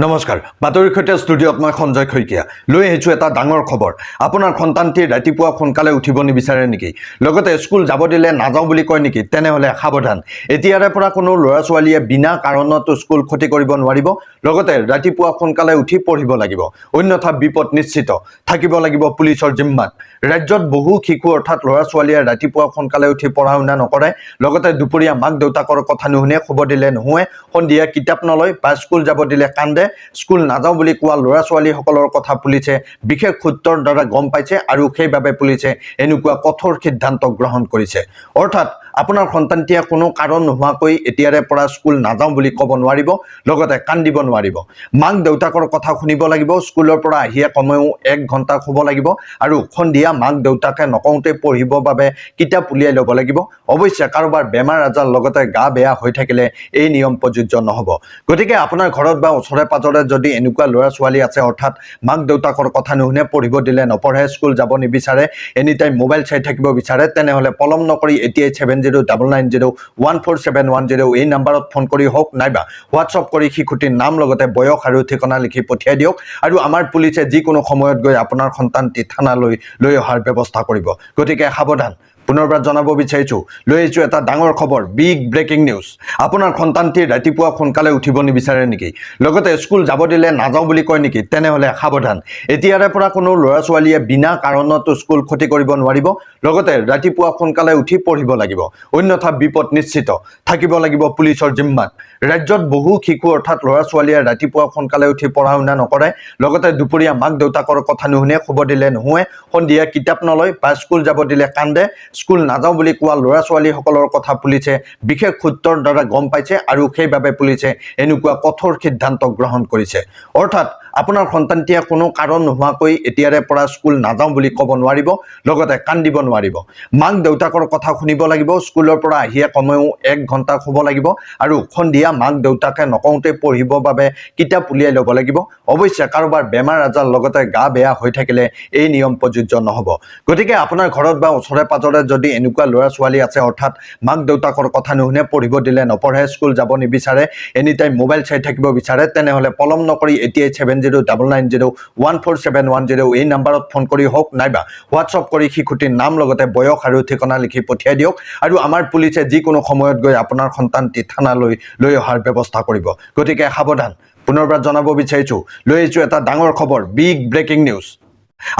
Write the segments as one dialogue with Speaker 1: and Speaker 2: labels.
Speaker 1: নমস্কাৰ, বাতৰিৰ সৈতে ষ্টুডিঅ'ত মই সঞ্জয় শইকীয়া। লৈ আহিছোঁ এটা ডাঙৰ খবৰ। আপোনাৰ সন্তানটি ৰাতিপুৱা সোনকালে উঠিব নিবিচাৰে নেকি? লগতে স্কুল যাব দিলে নাযাওঁ বুলি কয় নেকি? তেনেহ'লে সাৱধান। এতিয়াৰে পৰা কোনো ল'ৰা ছোৱালীয়ে বিনা কাৰণত স্কুল ক্ষতি কৰিব নোৱাৰিব। লগতে ৰাতিপুৱা সোনকালে উঠি পঢ়িব লাগিব। অন্যথা বিপদ নিশ্চিত। থাকিব লাগিব পুলিচৰ জিম্মাত। ৰাজ্যত বহু শিশু অৰ্থাৎ ল'ৰা ছোৱালীয়ে ৰাতিপুৱা সোনকালে উঠি পঢ়া শুনা নকৰে। লগতে দুপৰীয়া মাক দেউতাকৰ কথা নুশুনে, শুব দিলে নুশুৱে। সন্ধিয়া কিতাপ নলয় বা স্কুল যাব দিলে কান্দে। স্কুল নাযাওঁ বুলি কোৱা ল'ৰা ছোৱালীসকলৰ কথা পুলিচে বিশেষ সূত্ৰৰ দ্বাৰা গম পাইছে আৰু সেইবাবে পুলিচে এনেকুৱা কঠোৰ সিদ্ধান্ত গ্ৰহণ কৰিছে। অৰ্থাৎ আপোনাৰ সন্তানটিয়ে কোনো কাৰণ নোহোৱাকৈ এতিয়াৰে পৰা স্কুল নাযাওঁ বুলি ক'ব নোৱাৰিব, লগতে কান্দিব নোৱাৰিব। মাক দেউতাকৰ কথা শুনিব লাগিব, স্কুলৰ পৰা আহিয়ে কমেও এক ঘণ্টা শুব লাগিব আৰু সন্ধিয়া মাক দেউতাকে নকওঁতে পঢ়িবৰ বাবে কিতাপ উলিয়াই ল'ব লাগিব। অৱশ্যে, কাৰোবাৰ বেমাৰ আজাৰ লগতে গা বেয়া হৈ থাকিলে এই নিয়ম প্ৰযোজ্য নহ'ব। গতিকে আপোনাৰ ঘৰত বা ওচৰে পাঁজৰে যদি এনেকুৱা ল'ৰা ছোৱালী আছে, অৰ্থাৎ মাক দেউতাকৰ কথা নুশুনে, পঢ়িব দিলে নপঢ়ে, স্কুল যাব নিবিচাৰে এনি টাইম মোবাইল চাই থাকিব বিচাৰে, তেনেহ'লে পলম নকৰি এতিয়াই seven zero' double nine zero' one four seven one zero' এই নাম্বাৰত ফোন কৰি হওক, নাইবা হোৱাটছআপ কৰি শিশুটিৰ নাম লগতে বয়স আৰু ঠিকনা লিখি পঠিয়াই দিয়ক আৰু আমাৰ পুলিচে যিকোনো সময়ত গৈ আপোনাৰ সন্তানটি থানালৈ লৈ অহাৰ ব্যৱস্থা কৰিব। গতিকে সাৱধান। পুনৰবাৰ জনাব বিচাৰিছোঁ। লৈ আহিছোঁ এটা ডাঙৰ খবৰ বিগ ব্ৰেকিং নিউজ আপোনাৰ সন্তানটি ৰাতিপুৱা সোনকালে উঠিব নিবিচাৰে নেকি? লগতে স্কুল যাব দিলে নাযাওঁ বুলি কয় নেকি? তেনেহ'লে সাৱধান। এতিয়াৰে পৰা কোনো ল'ৰা ছোৱালীয়ে বিনা কাৰণত স্কুল ক্ষতি কৰিব নোৱাৰিব। লগতে ৰাতিপুৱা সোনকালে উঠি পঢ়িব লাগিব। অন্যথা বিপদ নিশ্চিত। থাকিব লাগিব পুলিচৰ জিম্মাত। ৰাজ্যত বহু শিশু অৰ্থাৎ ল'ৰা ছোৱালীয়ে ৰাতিপুৱা সোনকালে উঠি পঢ়া শুনা নকৰে। লগতে দুপৰীয়া মাক দেউতাকৰ কথা নুশুনে, শুব দিলে নুশুৱে। সন্ধিয়া কিতাপ নলয় বা স্কুল যাব দিলে কান্দে। স্কুল নাযাওঁ বুলি কোৱা ল'ৰা ছোৱালীসকলৰ কথা পুলিচে বিশেষ সূত্ৰৰ দ্বাৰা গম পাইছে আৰু সেইবাবে পুলিচে এনেকুৱা কঠোৰ সিদ্ধান্ত গ্ৰহণ কৰিছে। অৰ্থাৎ আপোনাৰ সন্তানটিয়ে কোনো কাৰণ নোহোৱাকৈ এতিয়াৰে পৰা স্কুল নাযাওঁ বুলি ক'ব নোৱাৰিব, লগতে কান্দিব নোৱাৰিব। মাক দেউতাকৰ কথা শুনিব লাগিব, স্কুলৰ পৰা আহিয়ে কমেও এক ঘণ্টা শুব লাগিব আৰু সন্ধিয়া মাক দেউতাকে নকওঁতে পঢ়িবৰ বাবে কিতাপ উলিয়াই ল'ব লাগিব। অৱশ্যে, কাৰোবাৰ বেমাৰ আজাৰ লগতে গা বেয়া হৈ থাকিলে এই নিয়ম প্ৰযোজ্য নহ'ব। গতিকে আপোনাৰ ঘৰত বা ওচৰে পাঁজৰে যদি এনেকুৱা ল'ৰা ছোৱালী আছে, অৰ্থাৎ মাক দেউতাকৰ কথা নুশুনে, পঢ়িব দিলে নপঢ়ে, স্কুল যাব নিবিচাৰে এনি টাইম মোবাইল চাই থাকিব বিচাৰে, তেনেহ'লে পলম নকৰি এতিয়াই seven zero' double nine zero' one four seven one zero' এই নাম্বাৰত ফোন কৰি হওক, নাইবা হোৱাটছআপ কৰি শিশুটিৰ নাম লগতে বয়স আৰু ঠিকনা লিখি পঠিয়াই দিয়ক আৰু আমাৰ পুলিচে যিকোনো সময়ত গৈ আপোনাৰ সন্তানটি থানালৈ লৈ অহাৰ ব্যৱস্থা কৰিব। গতিকে সাৱধান, পুনৰবাৰ জনাব বিচাৰিছোঁ। লৈ আহিছোঁ এটা ডাঙৰ খবৰ বিগ ব্ৰেকিং নিউজ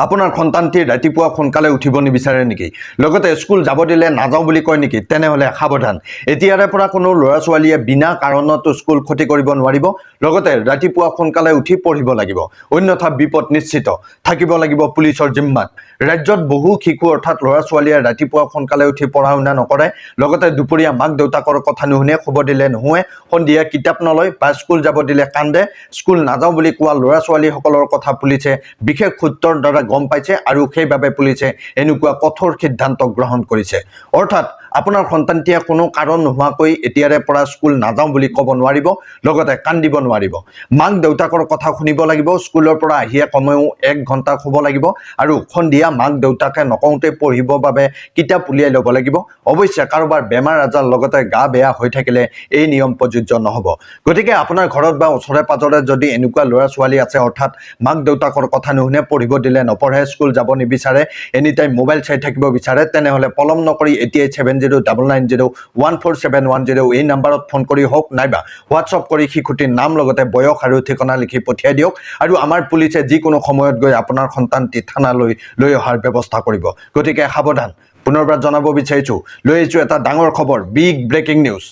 Speaker 1: আপোনাৰ সন্তানটি ৰাতিপুৱা সোনকালে উঠিব নিবিচাৰে নেকি? লগতে স্কুল যাব দিলে নাযাওঁ বুলি কয় নেকি? তেনেহ'লে সাৱধান। এতিয়াৰে পৰা কোনো ল'ৰা ছোৱালীয়ে বিনা কাৰণত স্কুল ক্ষতি কৰিব নোৱাৰিব। লগতে ৰাতিপুৱা উঠি পঢ়িব লাগিব। অন্যথা বিপদ নিশ্চিত। থাকিব লাগিব পুলিচৰ জিম্মাত। ৰাজ্যত বহু শিশু অৰ্থাৎ ল'ৰা ছোৱালীয়ে ৰাতিপুৱা সোনকালে উঠি পঢ়া শুনা নকৰে। লগতে দুপৰীয়া মাক দেউতাকৰ কথা নুশুনে, শুব দিলে নুশুৱে, সন্ধিয়া কিতাপ নলয় বা স্কুল যাব দিলে কান্দে। স্কুল নাযাওঁ বুলি কোৱা ল'ৰা ছোৱালীসকলৰ কথা পুলিচে বিশেষ সূত্ৰৰ গম পাইছে আৰু সেইবাবে পুলিচে এনেকুৱা কঠোৰ সিদ্ধান্ত গ্ৰহণ কৰিছে। অৰ্থাৎ আপোনাৰ সন্তানটিয়ে কোনো কাৰণ নোহোৱাকৈ এতিয়াৰে পৰা স্কুল নাযাওঁ বুলি ক'ব নোৱাৰিব, লগতে কান্দিব নোৱাৰিব। মাক দেউতাকৰ কথা শুনিব লাগিব স্কুলৰ পৰা আহিয়ে কমেও এক ঘণ্টা শুব লাগিব আৰু সন্ধিয়া মাক দেউতাকে নকওঁতে পঢ়িবৰ বাবে কিতাপ উলিয়াই ল'ব লাগিব। অৱশ্যে, কাৰোবাৰ বেমাৰ আজাৰ লগতে গা বেয়া হৈ থাকিলে এই নিয়ম প্ৰযোজ্য নহ'ব। গতিকে আপোনাৰ ঘৰত বা ওচৰে পাঁজৰে যদি এনেকুৱা ল'ৰা ছোৱালী আছে, অৰ্থাৎ মাক দেউতাকৰ কথা নুশুনে, পঢ়িব দিলে নপঢ়ে স্কুল যাব নিবিচাৰে এনি টাইম মোবাইল চাই থাকিব বিচাৰে, তেনেহ'লে পলম নকৰি এতিয়াই seven zero' double nine zero' one four seven one zero' এই নাম্বাৰত ফোন কৰি হওক, নাইবা হোৱাটছআপ কৰি শিশুটিৰ নাম লগতে বয়স আৰু ঠিকনা লিখি পঠিয়াই দিয়ক আৰু আমাৰ পুলিচে যিকোনো সময়ত গৈ আপোনাৰ সন্তানটি থানালৈ লৈ অহাৰ ব্যৱস্থা কৰিব। গতিকে সাৱধান, পুনৰবাৰ জনাব বিচাৰিছোঁ। লৈ আহিছোঁ এটা ডাঙৰ খবৰ বিগ ব্ৰেকিং নিউজ